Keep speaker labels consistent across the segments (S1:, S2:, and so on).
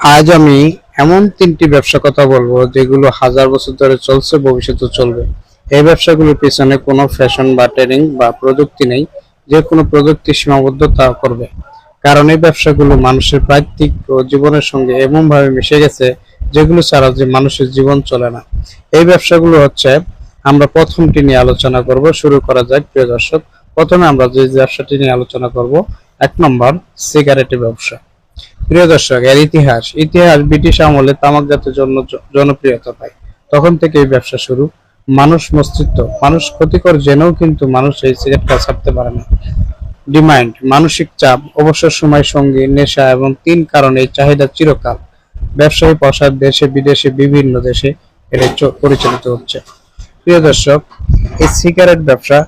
S1: আজ আমি এমন তিনটি ব্যবসা কথা বলব যেগুলো হাজার বছর ধরে চলছে ভবিষ্যতে চলবে। এই ব্যবসাগুলোর পিছনে কোনো ফ্যাশন বা ট্রেনিং বা প্রযুক্তি নেই, যে কোনো প্রযুক্তি সীমাবদ্ধতা করবে। কারণ এই ব্যবসাগুলো মানুষের প্রাকৃতিক জীবনের সঙ্গে এমন ভাবে মিশে গেছে, যেগুলো ছাড়া যে মানুষের জীবন চলে না। এই ব্যবসাগুলো হচ্ছে, আমরা প্রথমটি নিয়ে আলোচনা করব, শুরু করা যাক প্রিয় দর্শক। প্রথমে আমরা যে ব্যবসাটি নিয়ে আলোচনা করব, এক নম্বর সিগারেটের ব্যবসা। প্রিয় দর্শক, এর ইতিহাস ইতিহাস ব্রিটিশ আমলে তামাকজাতের জন্য জনপ্রিয়তা পায়। তখন থেকে এই ব্যবসা শুরু। মানুষ মস্তিত্ব মানুষ ক্ষতিকর জেনেও কিন্তু মানুষ এই সিগারেটটা ছাড়তে পারে না। ডিমান্ড, মানসিক চাপ, অবসর সময় সঙ্গী, নেশা এবং তিন কারণে এই চাহিদা চিরকাল। ব্যবসায়ী প্রসার দেশে, বিদেশে, বিভিন্ন দেশে এটা পরিচালিত হচ্ছে। প্রিয় দর্শক, এই সিগারেট ব্যবসা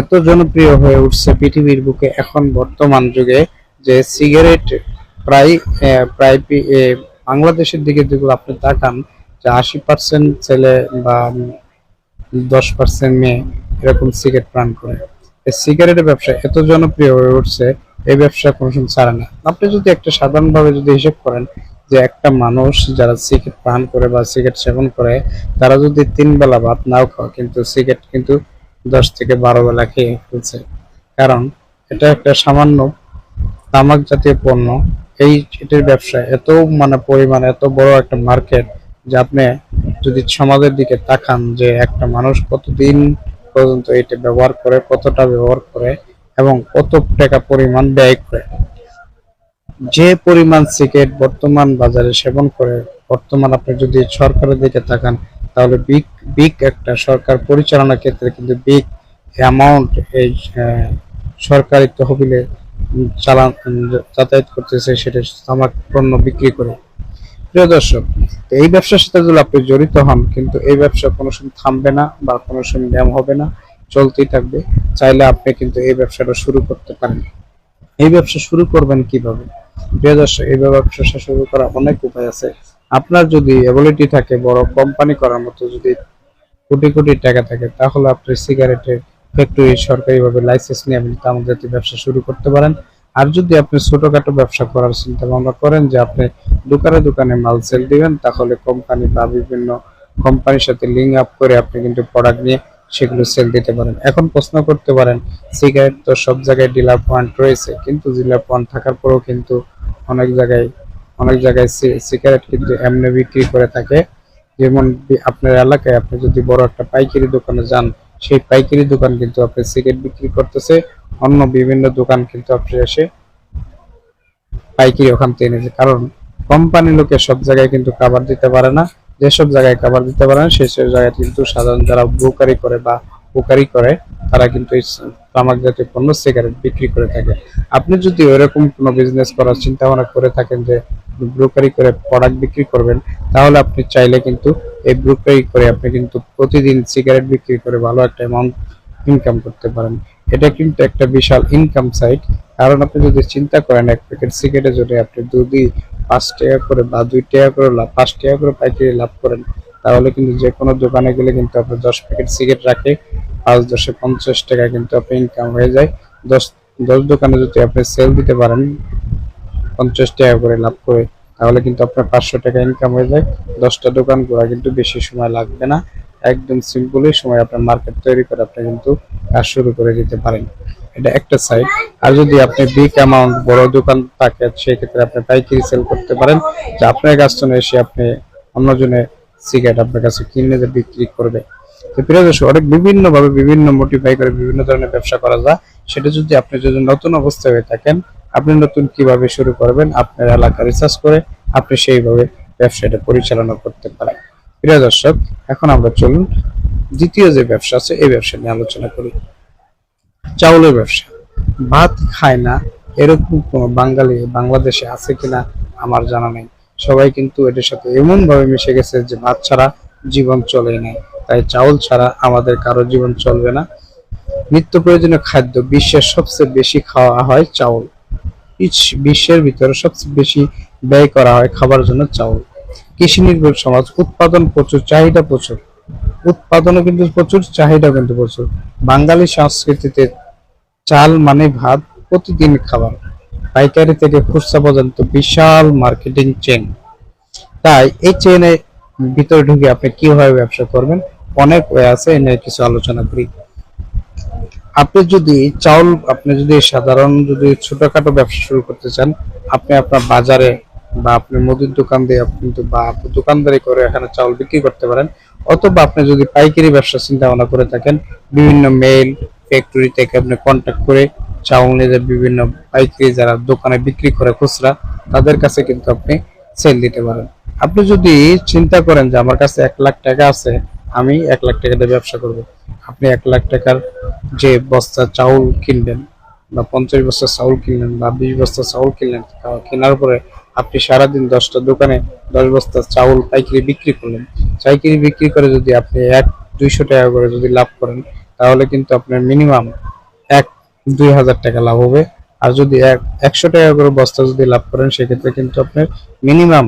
S1: এত জনপ্রিয় হয়ে উঠছে পৃথিবীর বুকে এখন বর্তমান যুগে যে সিগারেট প্রায় প্রায় বাংলাদেশের দিকে যেগুলো আপনি তাকান, যে আশি পার্সেন্ট ছেলে বা দশ পার্সেন্ট মেয়ে এরকম সিগারেট পান করে। সিগারেটের ব্যবসা এত জনপ্রিয় হয়ে উঠছে, এই ব্যবসা কোনো ছাড়ে না। আপনি যদি একটা সাধারণভাবে যদি হিসেব করেন যে একটা মানুষ যারা সিগারেট পান করে বা সিগারেট সেবন করে, তারা যদি তিন বেলা ভাত নাও খাওয়া কিন্তু সিগারেট কিন্তু দশ থেকে বারো বেলা খেয়ে ফেলছে। কারণ এটা একটা সামান্য তামাক জাতীয় পণ্য এই এটির ব্যবসা এত মানে পরিমাণ, এত বড় একটা মার্কেট যে আপনি যদি সমাজের দিকে তাকান যে একটা মানুষ কতদিন পর্যন্ত এটা ব্যবহার করে, কতটা ব্যবহার করে এবং কত টাকা পরিমাণ ব্যয় করে। যে পরিমাণ সিগারেট বর্তমান বাজারে সেবন করে, বর্তমান আপনি যদি সরকারের দিকে তাকান, তাহলে বিগ বিগ একটা সরকার পরিচালনার ক্ষেত্রে কিন্তু বিগ অ্যামাউন্ট এই সরকারি তহবিলে চালান, যাতায়াত করতেছে, সেটা তামাক পণ্য বিক্রি করে। প্রিয় দর্শক, এই ব্যবসার সাথে যদি আপনি জড়িত হন, কিন্তু এই ব্যবসা কোনো সময় থামবে না বা কোনো সময় ব্যায়াম হবে না, চলতেই থাকবে। চাইলে আপনি কিন্তু এই ব্যবসাটা শুরু করতে পারেন। এই ব্যবসা শুরু করবেন কীভাবে? প্রিয় দর্শক, এই ব্যবসা শুরু করার অনেক উপায় আছে। আপনার যদি এবিলিটি থাকে বড় কোম্পানি করার মতো যদি কোটি কোটি টাকা থাকে, তাহলে আপনি সিগারেটের ফ্যাক্টরি সরকারিভাবে লাইসেন্স নিয়ে আপনি তামাক জাতীয় ব্যবসা শুরু করতে পারেন। আর যদি আপনি ছোটখাটো ব্যবসা করার চিন্তা ভাবনা করেন যে আপনি দোকানে দোকানে মাল সেল দিবেন, তাহলে কোম্পানি বা বিভিন্ন কোম্পানির সাথে লিঙ্ক আপ করে আপনি কিন্তু প্রোডাক্ট নিয়ে সেগুলো সেল দিতে পারেন। এখন প্রশ্ন করতে পারেন সিগারেট তো সব জায়গায় ডিলার পয়েন্ট রয়েছে, কিন্তু ডিলার পয়েন্ট থাকার পরেও কিন্তু অনেক জায়গায় অনেক জায়গায় সিগারেট কিন্তু এমনি বিক্রি করে থাকে। যেমন আপনার এলাকায় আপনি যদি বড় একটা পাইকারি দোকানে যান সেই পাইকারি দোকান কিন্তু আপনি সিগারেট বিক্রি করতেছে, অন্য বিভিন্ন দোকান কিন্তু আপনি এসে পাইকারি ওখান থেকে এনেছে কারণ কোম্পানি লোকে সব জায়গায় কিন্তু খাবার দিতে পারে না, যেসব জায়গায় খাবার দিতে পারে না সেসব জায়গায় কিন্তু সাধারণ যারা ব্রোকারি করে বা বুকারি করে, তারা কিন্তু এই তামাক জাতীয় পণ্য সিগারেট বিক্রি করে থাকে। আপনি যদি ওইরকম কোনো বিজনেস করার চিন্তা ভাবনা করে থাকেন যে ব্রোকারি করে প্রোডাক্ট বিক্রি করবেন, তাহলে আপনি চাইলে কিন্তু এই ব্রোকারি করে আপনি কিন্তু প্রতিদিন সিগারেট বিক্রি করে ভালো একটা অ্যামাউন্ট ইনকাম করতে পারেন। এটা কিন্তু একটা বিশাল ইনকাম সাইট কারণ আপনি যদি চিন্তা করেন, এক প্যাকেট সিগারেটে যদি আপনি দুদি পাঁচ টাকা করে বা দুই টাকা করে লাভ, পাঁচ টাকা করে পাইকারি লাভ করেন, তাহলে কিন্তু যে কোনো দোকানে গেলে কিন্তু আপনি দশ প্যাকেট সিগারেট রাখে। পাঁচ দশে পঞ্চাশ টাকা কিন্তু আপনি ইনকাম হয়ে যায়। দশ দশ দোকানে যদি আপনি সেল দিতে পারেন, পঞ্চাশ টাকা করে লাভ করে, তাহলে কিন্তু আপনার পাঁচশো টাকা ইনকাম হয়ে যায়। দশটা দোকান করা কিন্তু বেশি সময় লাগবে না। একদম সিম্পলি সময় আপনার মার্কেট তৈরি করে আপনি কিন্তু কাজ শুরু করে দিতে পারেন। এটা একটা সাইড আর যদি আপনি বিগ অ্যামাউন্ট বড় দোকান থাকে, সেক্ষেত্রে আপনি পাইকারি সেল করতে পারেন। যে আপনার কাছ থেকে এসে আপনি অন্যজনে সিগারেট আপনার কাছে কিনে বিক্রি করবে। প্রিয় দর্শক, অনেক বিভিন্ন ভাবে বিভিন্ন মোটিফাই করে বিভিন্ন ধরনের ব্যবসা করা যায়। সেটা যদি আপনি যদি নতুন অবস্থায় হয়ে থাকেন, আপনি নতুন কীভাবে শুরু করবেন, আপনার এলাকা রিসার্চ করে আপনি সেইভাবে ব্যবসাটা পরিচালনা করতে পারেন। প্রিয় দর্শক, এখন আমরা চলুন দ্বিতীয় যে ব্যবসা আছে, এই ব্যবসা নিয়ে আলোচনা করি। চাউলের ব্যবসা। ভাত খায় না, এরকম কোনো বাঙালি বাংলাদেশে আছে কিনা আমার জানা নেই। সবাই কিন্তু এটার সাথে এমন ভাবে মিশে গেছে যে ভাত ছাড়া জীবন চলে নাই তাই চাউল ছাড়া আমাদের কারও জীবন চলবে না। নিত্য প্রয়োজনীয় খাদ্য বিশ্বের সবচেয়ে বেশি খাওয়া হয় চাউল। বিশ্বের ভিতরে সবচেয়ে বেশি ব্যয় করা হয় খাবার জন্য চাউল। কৃষি নির্ভর সমাজ, উৎপাদন প্রচুর, চাহিদা প্রচুর। উৎপাদনও কিন্তু প্রচুর চাহিদা কিন্তু প্রচুর। বাঙালি সংস্কৃতিতে চাল মানে ভাত, প্রতিদিন খাবার। পাইকারি থেকে খুচরা পর্যন্ত বিশাল মার্কেটিং চেন তাই এই চেইনে ভিতরে ঢুকে আপনি কীভাবে ব্যবসা করবেন? অনেক ওয়ে আছে, এ নিয়ে কিছু আলোচনা করি। আপনি যদি চাউল, আপনি যদি সাধারণ যদি ছোটখাটো ব্যবসা শুরু করতে চান, আপনি আপনার বাজারে বা আপনি মুদির দোকান দিয়ে আপনি বা দোকানদারি করে এখানে চাউল বিক্রি করতে পারেন, অথবা আপনি যদি পাইকারি ব্যবসা চিন্তা ভাবনা করে থাকেন, বিভিন্ন মেল ফ্যাক্টরি থেকে আপনি কন্ট্যাক্ট করে চাউল নিয়ে বিভিন্ন পাইকারি যারা দোকানে বিক্রি করে খুচরা, তাদের কাছে কিন্তু আপনি সেল দিতে পারেন। আপনি যদি চিন্তা করেন যে আমার কাছে এক লাখ টাকা আছে, আমি এক লাখ টাকা দিয়ে ব্যবসা করব। আপনি এক লাখ টাকার যে বস্তা চাউল কিনবেন বা পঞ্চাশ বস্তা চাউল কিনলেন বা বিশ বস্তা চাউল কিনলেন কেনার পরে আপনি সারাদিন দশটা দোকানে দশ বস্তা চাউল পাইকারি বিক্রি করলেন। পাইকারি বিক্রি করে যদি আপনি এক, দুইশো টাকা করে যদি লাভ করেন, তাহলে কিন্তু আপনার মিনিমাম এক, দুই হাজার টাকা লাভ হবে। আর যদি এক, একশো টাকা করে বস্তা যদি লাভ করেন, সেক্ষেত্রে কিন্তু আপনার মিনিমাম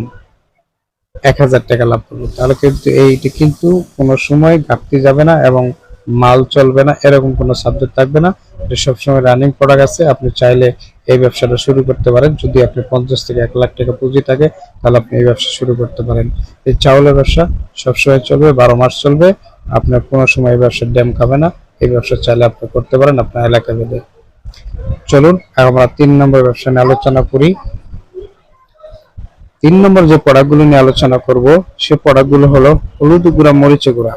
S1: এক হাজার টাকা লাভ করব। তাহলে কিন্তু এইটি কিন্তু কোনো সময় ঘাটতি যাবে না এবং মাল চলবে না, এরকম কোনো সাবজেক্ট থাকবে না। এটা সবসময় রানিং প্রোডাক্ট আছে, আপনি চাইলে এই ব্যবসাটা শুরু করতে পারেন। যদি আপনি পঞ্চাশ থেকে এক লাখ টাকা পুঁজি থাকে, তাহলে আপনি এই ব্যবসা শুরু করতে পারেন। এই চাউলের ব্যবসা সবসময় চলবে, বারো মাস চলবে। আপনার কোনো সময় এই ব্যবসার ড্যাম খাবে না। এই ব্যবসা চাইলে আপনি করতে পারেন আপনার এলাকা ভেদে। চলুন, আমরা তিন নম্বর ব্যবসা নিয়ে আলোচনা করি। তিন নম্বর যে প্রোডাক্টগুলো নিয়ে আলোচনা করব, সে প্রোডাক্টগুলো হলো হলুদ গুঁড়া, মরিচে গুঁড়া।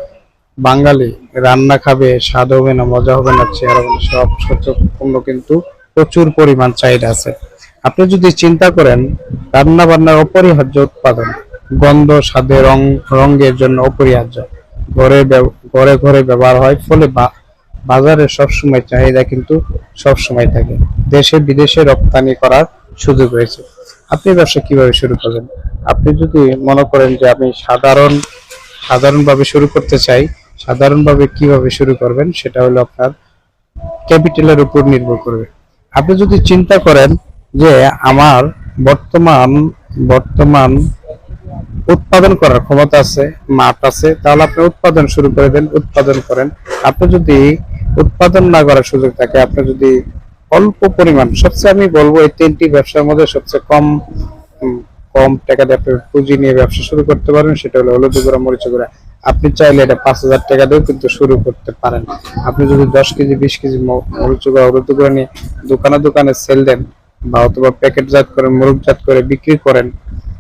S1: বাঙালি রান্না খাবে, স্বাদ হবে না, মজা হবে না, চেহারা হবে সব পণ্য কিন্তু প্রচুর পরিমাণ চাহিদা আছে। আপনি যদি চিন্তা করেন রান্না বান্নার অপরিহার্য উৎপাদন, গন্ধ, স্বাদে রং, রঙের জন্য অপরিহার্য। ঘরে ঘরে ঘরে ব্যবহার হয়, ফলে বাজারে সবসময় চাহিদা কিন্তু সবসময় থাকে। দেশে বিদেশে রপ্তানি করার সুযোগ রয়েছে। আপনি ব্যবসা কীভাবে শুরু করবেন? আপনি যদি মনে করেন যে আমি সাধারণ, সাধারণভাবে শুরু করতে চাই, সাধারণভাবে কীভাবে শুরু করবেন সেটা হলো আপনার ক্যাপিটালের উপর নির্ভর করবে। আপনি যদি চিন্তা করেন যে আমার বর্তমান বর্তমান উৎপাদন করার ক্ষমতা আছে মাঠ আছে, তাহলে আপনি উৎপাদন শুরু করে দেন, উৎপাদন করেন। আপনি যদি উৎপাদন না করার সুযোগ থাকে, আপনি যদি অল্প পরিমাণ। সবচেয়ে আমি বলব এই তিনটি ব্যবসার মধ্যে সবচেয়ে কম কম টাকা দিয়ে আপনি পুঁজি নিয়ে ব্যবসা শুরু করতে পারেন, সেটা হলো হলুদ গুঁড়া, মরিচ গুঁড়া। আপনি চাইলে এটা পাঁচ হাজার টাকা দিয়েও কিন্তু শুরু করতে পারেন। আপনি যদি দশ কেজি, বিশ কেজি মরিচ গুঁড়া, হলুদ গুঁড়া নিয়ে দোকানে দোকানে সেল দেন বা অথবা প্যাকেটজাত করে, মুরগজাত করে বিক্রি করেন,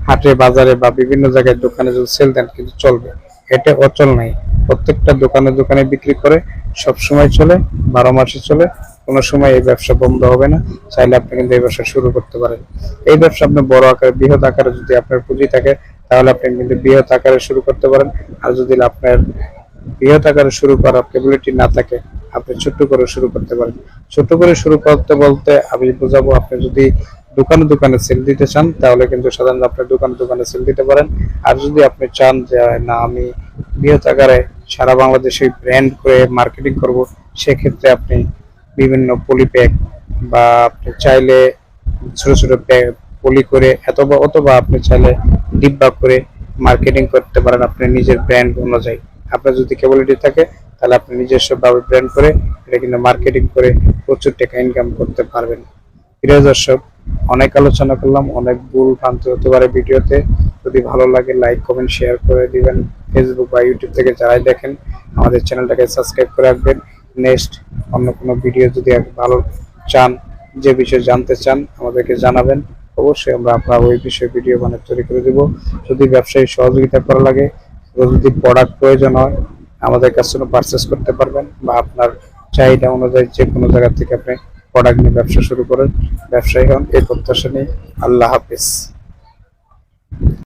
S1: হাটে, বাজারে বা বিভিন্ন জায়গায় দোকানে যদি সেল দেন, কিন্তু চলবে। এটা অচল নাই। প্রত্যেকটা দোকানে দোকানে বিক্রি করে সব সময় চলে, বারো মাসে চলে কোনো সময় এই ব্যবসা বন্ধ হবে না, চাইলে আপনি কিন্তু এই ব্যবসা শুরু করতে পারেন। এই ব্যবসা আপনি বড় আকারে, বৃহৎ আকারে যদি আপনার পুঁজি থাকে, তাহলে আপনি কিন্তু বৃহৎ আকারে শুরু করতে পারেন। আর যদি আপনার বৃহৎ আকারে শুরু করার ক্যাপাবিলিটি না থাকে, আপনি ছোট্ট করে শুরু করতে পারেন। ছোট করে শুরু করতে বলতে আমি বোঝাবো, আপনি যদি দোকানে দোকানে সেল দিতে চান, তাহলে কিন্তু সাধারণত আপনি দোকানে দোকানে সেল দিতে পারেন। আর যদি আপনি চান যে, না, আমি বৃহৎ আকারে সারা বাংলাদেশে ব্র্যান্ড করে মার্কেটিং করব, সেক্ষেত্রে আপনি বিভিন্ন পলি পলিপ্যাক বা আপনি চাইলে ছোট ছোট পলি করে অথবা অথবা আপনি চাইলে ডিব্বা করে মার্কেটিং করতে পারেন আপনি নিজের ব্র্যান্ড অনুযায়ী। আপনার যদি ক্যাপাবিলিটি থাকে, তাহলে আপনি নিজস্ব ভাবে ব্র্যান্ড করে এটা কিন্তু মার্কেটিং করে প্রচুর টাকা ইনকাম করতে পারবেন। প্রিয় দর্শক, অনেক আলোচনা করলাম, অনেক ভুল ভ্রান্তি হতে পারে ভিডিওতে। যদি ভালো লাগে লাইক কমেন্ট শেয়ার করে দিবেন। ফেসবুক বা ইউটিউব থেকে যারাই দেখেন, আমাদের চ্যানেলটাকে সাবস্ক্রাইব করে রাখবেন। নেক্সট অন্য কোনো ভিডিও যদি ভালো চান, যে বিষয়ে জানতে চান, আমাদেরকে জানাবেন। অবশ্যই আমরা আপনার ওই বিষয়ে ভিডিও বানিয়ে তৈরি করে দেব। যদি ব্যবসায়ী সহযোগিতা করা লাগে, যদি প্রোডাক্ট প্রয়োজন হয়, আমাদের কাছ থেকে পারচেস করতে পারবেন বা আপনার চাহিদা অনুযায়ী যে কোনো জায়গা থেকে আপনি প্রোডাক্ট নিয়ে ব্যবসা শুরু করেন, ব্যবসায়ী হন, এই প্রত্যাশা নিয়ে আল্লাহ হাফিজ।